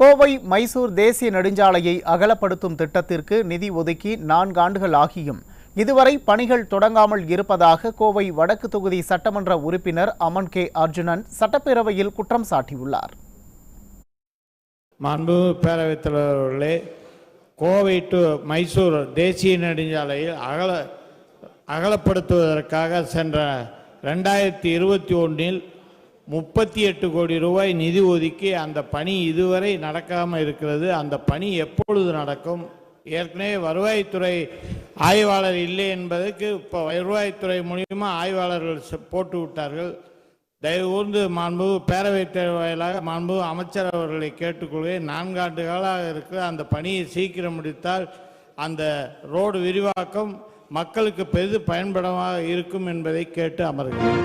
கோவை மைசூர் தேசிய நெடுஞ்சாலையை அகலப்படுத்தும் திட்டத்திற்கு நிதி ஒதுக்கி நான்கு ஆண்டுகள் ஆகியும். இதுவரை பணிகள் தொடங்காமல் இருப்பதாக கோவை வடக்கு தொகுதி சட்டமன்ற உறுப்பினர் அமன் கே அர்ஜுனன் சட்டப்பேரவையில் குற்றம் சாட்டியுள்ளார். மாண்பு பேரவைத் தலைவர்களே கோவை டு மைசூர் தேசிய நெடுஞ்சாலையில் அகல அகலப்படுத்துவதற்காக சென்ற ரெண்டாயிரத்தி இருபத்தி ஒன்றில் முப்பத்தி எட்டு கோடி ரூபாய் நிதி ஒதுக்கி அந்த பணி இதுவரை நடக்காமல் இருக்கிறது. அந்த பணி எப்பொழுது நடக்கும்? ஏற்கனவே வருவாய்த்துறை ஆய்வாளர் இல்லை என்பதற்கு இப்போ வருவாய்த்துறை மூலியமாக ஆய்வாளர்கள் போட்டு விட்டார்கள். தயவு கூர்ந்து மாண்பு பேரவைத் தலைவர் வாயிலாக மாண்பு அமைச்சர் அவர்களை கேட்டுக்கொள்வேன் நான்காண்டு காலாக இருக்கிற அந்த பணியை சீக்கிரம் முடித்தால் அந்த ரோடு விரிவாக்கம் மக்களுக்கு பெரிது பயன்படமாக இருக்கும் என்பதை கேட்டு அமர்கிறேன்.